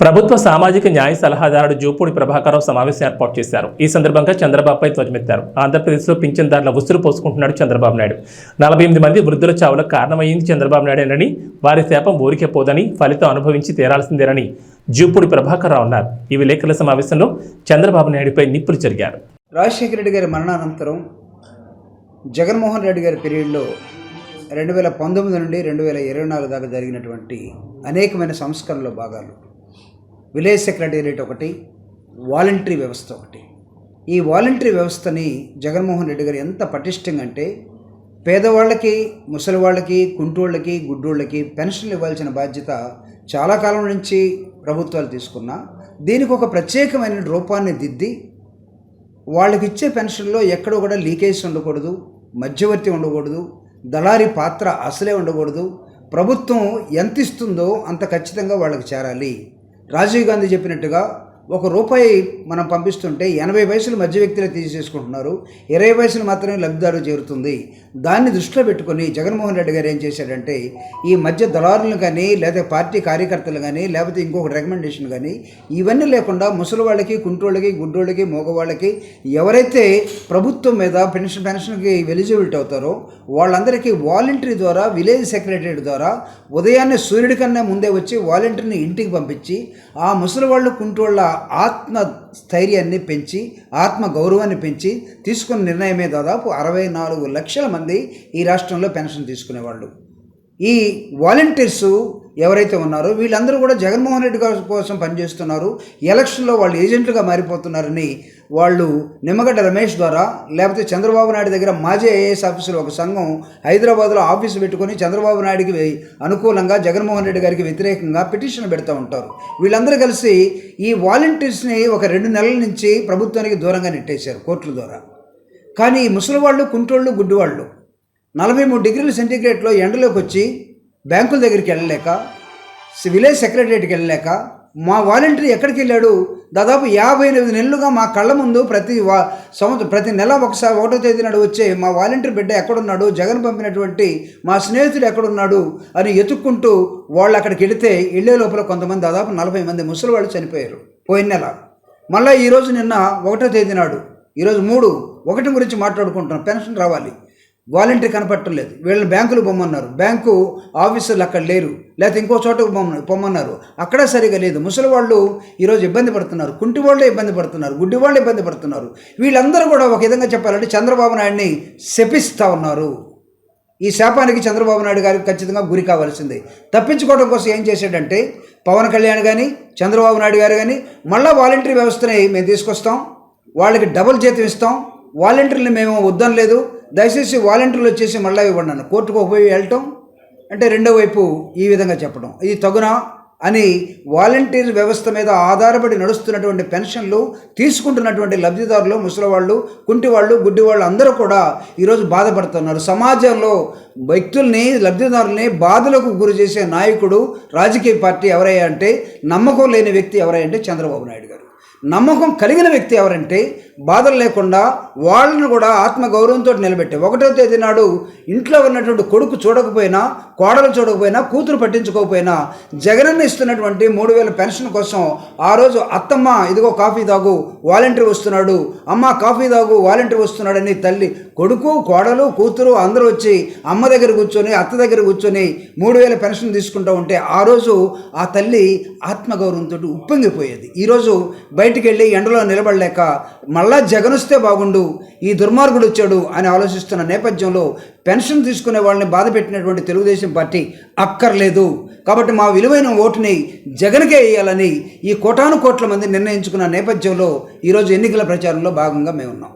ప్రభుత్వ సామాజిక న్యాయ సలహాదారుడు జూపూడి ప్రభాకరరావు సమావేశం ఏర్పాటు చేశారు. ఈ సందర్భంగా చంద్రబాబుపై ధ్వజమెత్తారు. ఆంధ్రప్రదేశ్లో పింఛన్దారుల ఉసురు పోసుకుంటున్నాడు చంద్రబాబు నాయుడు. నలభై ఎనిమిది మంది వృద్ధుల చావులకు కారణమైంది చంద్రబాబు నాయుడేనని వారి శాపం ఊరికే పోదని ఫలితం అనుభవించి తీరాల్సిందేనని జూపూడి ప్రభాకరరావు అన్నారు. ఈ విలేకరుల సమావేశంలో చంద్రబాబు నాయుడుపై నిప్పులు జరిగారు. రాజశేఖర రెడ్డి గారి మరణానంతరం జగన్మోహన్ రెడ్డి గారి పీరియడ్లో రెండు వేల పంతొమ్మిది నుండి రెండు వేల ఇరవై నాలుగు దాకా జరిగినటువంటి అనేకమైన సంస్కరణల భాగాలు. విలేజ్ సెక్రటేరియట్ ఒకటి వాలంటరీ వ్యవస్థ ఒకటి. ఈ వాలంటరీ వ్యవస్థని జగన్మోహన్ రెడ్డి గారు ఎంత పటిష్టంగా అంటే పేదవాళ్ళకి ముసలి వాళ్ళకి కుంటోళ్ళకి గుడ్డోళ్ళకి పెన్షన్లు ఇవ్వాల్సిన బాధ్యత చాలా కాలం నుంచి ప్రభుత్వాలు తీసుకున్నా దీనికి ఒక ప్రత్యేకమైన రూపాన్ని దిద్ది వాళ్ళకి ఇచ్చే పెన్షన్లో ఎక్కడో కూడా లీకేజ్ ఉండకూడదు మధ్యవర్తి ఉండకూడదు దళారి పాత్ర అసలే ఉండకూడదు ప్రభుత్వం ఎంత ఇస్తుందో అంత ఖచ్చితంగా వాళ్ళకి చేరాలి. రాజీవ్ గాంధీ చెప్పినట్టుగా ఒక రూపాయి మనం పంపిస్తుంటే ఎనభై వయసులు మధ్య వ్యక్తులే తీసేసుకుంటున్నారు. ఇరవై వయసులు మాత్రమే లబ్ధిదారు చేరుతుంది. దాన్ని దృష్టిలో పెట్టుకొని జగన్మోహన్ రెడ్డి గారు ఏం చేశాడంటే ఈ మధ్య దళారులను కానీ లేదా పార్టీ కార్యకర్తలు కానీ లేకపోతే ఇంకొక రికమెండేషన్ కానీ ఇవన్నీ లేకుండా ముసలి వాళ్ళకి కుంటోళ్ళకి గుడ్డోళ్ళకి మగవాళ్ళకి ఎవరైతే ప్రభుత్వం మీద పెన్షన్ పెన్షన్కి ఎలిజిబిలిటీ అవుతారో వాళ్ళందరికీ వాలంటరీ ద్వారా విలేజ్ సెక్రటరీ ద్వారా ఉదయాన్నే సూర్యుడి కన్నా ముందే వచ్చి వాలంటీర్ని ఇంటికి పంపించి ఆ ముసలి వాళ్ళు కుంటోళ్ళ ఆత్మ స్థైర్యాన్ని పెంచి ఆత్మ గౌరవాన్ని పెంచి తీసుకున్న నిర్ణయమే దాదాపు అరవై నాలుగు లక్షల మంది ఈ రాష్ట్రంలో పెన్షన్ తీసుకునేవాళ్ళు. ఈ వాలంటీర్సు ఎవరైతే ఉన్నారో వీళ్ళందరూ కూడా జగన్మోహన్ రెడ్డి గారి కోసం పనిచేస్తున్నారు. ఎలక్షన్లో వాళ్ళు ఏజెంట్లుగా మారిపోతున్నారని వాళ్ళు నిమ్మగడ్డ రమేష్ ద్వారా లేకపోతే చంద్రబాబు నాయుడు దగ్గర మాజీ ఐఏఎస్ ఆఫీసులో ఒక సంఘం హైదరాబాద్లో ఆఫీసు పెట్టుకొని చంద్రబాబు నాయుడికి అనుకూలంగా జగన్మోహన్ రెడ్డి గారికి వ్యతిరేకంగా పిటిషన్ పెడుతూ ఉంటారు. వీళ్ళందరూ కలిసి ఈ వాలంటీర్స్ని ఒక రెండు నెలల నుంచి ప్రభుత్వానికి దూరంగా నెట్టేశారు కోర్టుల ద్వారా. కానీ ముసలివాళ్ళు కుంటోళ్ళు గుడ్డివాళ్ళు నలభై మూడు డిగ్రీల సెంటీగ్రేడ్లో ఎండలోకి వచ్చి బ్యాంకుల దగ్గరికి వెళ్ళలేక విలేజ్ సెక్రటరియట్కి వెళ్ళలేక మా వాలంటీర్ ఎక్కడికి వెళ్ళాడు? దాదాపు యాభై ఎనిమిది నెలలుగా మా కళ్ళ ముందు ప్రతి వా సంవత్సరం ప్రతి నెల ఒకసారి ఒకటో తేదీ నాడు వచ్చే మా వాలంటీర్ బిడ్డ ఎక్కడున్నాడు? జగన్ పంపినటువంటి మా స్నేహితుడు ఎక్కడున్నాడు? అని ఎతుక్కుంటూ వాళ్ళు అక్కడికి వెళితే వెళ్ళే లోపల కొంతమంది దాదాపు నలభై మంది ముసలి వాళ్ళు చనిపోయారు. పోయిన నెల. మళ్ళీ ఈరోజు నిన్న ఒకటో తేదీ నాడు. ఈరోజు మూడు. ఒకటి గురించి మాట్లాడుకుంటున్నాం. పెన్షన్ రావాలి. వాలంటీర్ కనపడటం లేదు వీళ్ళని బ్యాంకులు పొమ్మన్నారు. బ్యాంకు ఆఫీసర్లు అక్కడ లేరు. లేకపోతే ఇంకో చోటకు పొమ్మ పొమ్మన్నారు. అక్కడ సరిగా లేదు. ముసలి వాళ్ళు ఈరోజు ఇబ్బంది పడుతున్నారు. కుంటి వాళ్ళే ఇబ్బంది పడుతున్నారు. గుడ్డి వాళ్ళు ఇబ్బంది పడుతున్నారు. వీళ్ళందరూ కూడా ఒక విధంగా చెప్పాలంటే చంద్రబాబు నాయుడిని శపిస్తూ ఉన్నారు. ఈ శాపానికి చంద్రబాబు నాయుడు గారికి ఖచ్చితంగా గురి కావాల్సిందే. తప్పించుకోవడం కోసం ఏం చేశాడంటే పవన్ కళ్యాణ్ కానీ చంద్రబాబు నాయుడు గారు కానీ మళ్ళీ వాలంటరీ వ్యవస్థని మేము తీసుకొస్తాం. వాళ్ళకి డబుల్ జీతం ఇస్తాం. వాలంటీర్ని మేము వద్దనలేదు. దయచేసి వాలంటీర్లు వచ్చేసి మళ్ళీ ఇవ్వండి కోర్టుకు పోయి వెళ్ళటం అంటే రెండో వైపు ఈ విధంగా చెప్పడం ఇది తగునా అని వాలంటీర్ వ్యవస్థ మీద ఆధారపడి నడుస్తున్నటువంటి పెన్షన్లు తీసుకుంటున్నటువంటి లబ్ధిదారులు ముసలివాళ్ళు కుంటివాళ్ళు గుడ్డివాళ్ళు అందరూ కూడా ఈరోజు బాధపడుతున్నారు. సమాజంలో వ్యక్తుల్ని లబ్ధిదారుల్ని బాధలకు గురి చేసే నాయకుడు రాజకీయ పార్టీ ఎవరయ్యా అంటే నమ్మకం లేని వ్యక్తి ఎవరయ్యా అంటే చంద్రబాబు నాయుడు గారు. నమ్మకం కలిగిన వ్యక్తి ఎవరంటే బాధలు లేకుండా వాళ్ళను కూడా ఆత్మ గౌరవంతో నిలబెట్టే. ఒకటో తేదీ నాడు ఇంట్లో ఉన్నటువంటి కొడుకు చూడకపోయినా కోడలు చూడకపోయినా కూతురు పట్టించుకోకపోయినా జగనన్న ఇస్తున్నటువంటి మూడు వేల పెన్షన్ కోసం ఆ రోజు అత్తమ్మ ఇదిగో కాఫీ తాగు వాలంటీర్ వస్తున్నాడు. అమ్మ కాఫీ తాగు వాలంటీర్ వస్తున్నాడని తల్లి కొడుకు కోడలు కూతురు అందరూ వచ్చి అమ్మ దగ్గర కూర్చొని అత్త దగ్గర కూర్చొని మూడు వేల పెన్షన్ తీసుకుంటూ ఉంటే ఆ రోజు ఆ తల్లి ఆత్మగౌరవంతో ఉప్పొంగిపోయేది. ఈరోజు బయటికి వెళ్ళి ఎండలో నిలబడలేక మళ్ళా జగనొస్తే బాగుండు ఈ దుర్మార్గుడు వచ్చాడు అని ఆలోచిస్తున్న నేపథ్యంలో పెన్షన్ తీసుకునే వాళ్ళని బాధ పెట్టినటువంటి తెలుగుదేశం పార్టీ అక్కర్లేదు. కాబట్టి మా విలువైన ఓటుని జగన్కే వేయాలని ఈ కోటాను కోట్ల మంది నిర్ణయించుకున్న నేపథ్యంలో ఈరోజు ఎన్నికల ప్రచారంలో భాగంగా మేము ఉన్నాం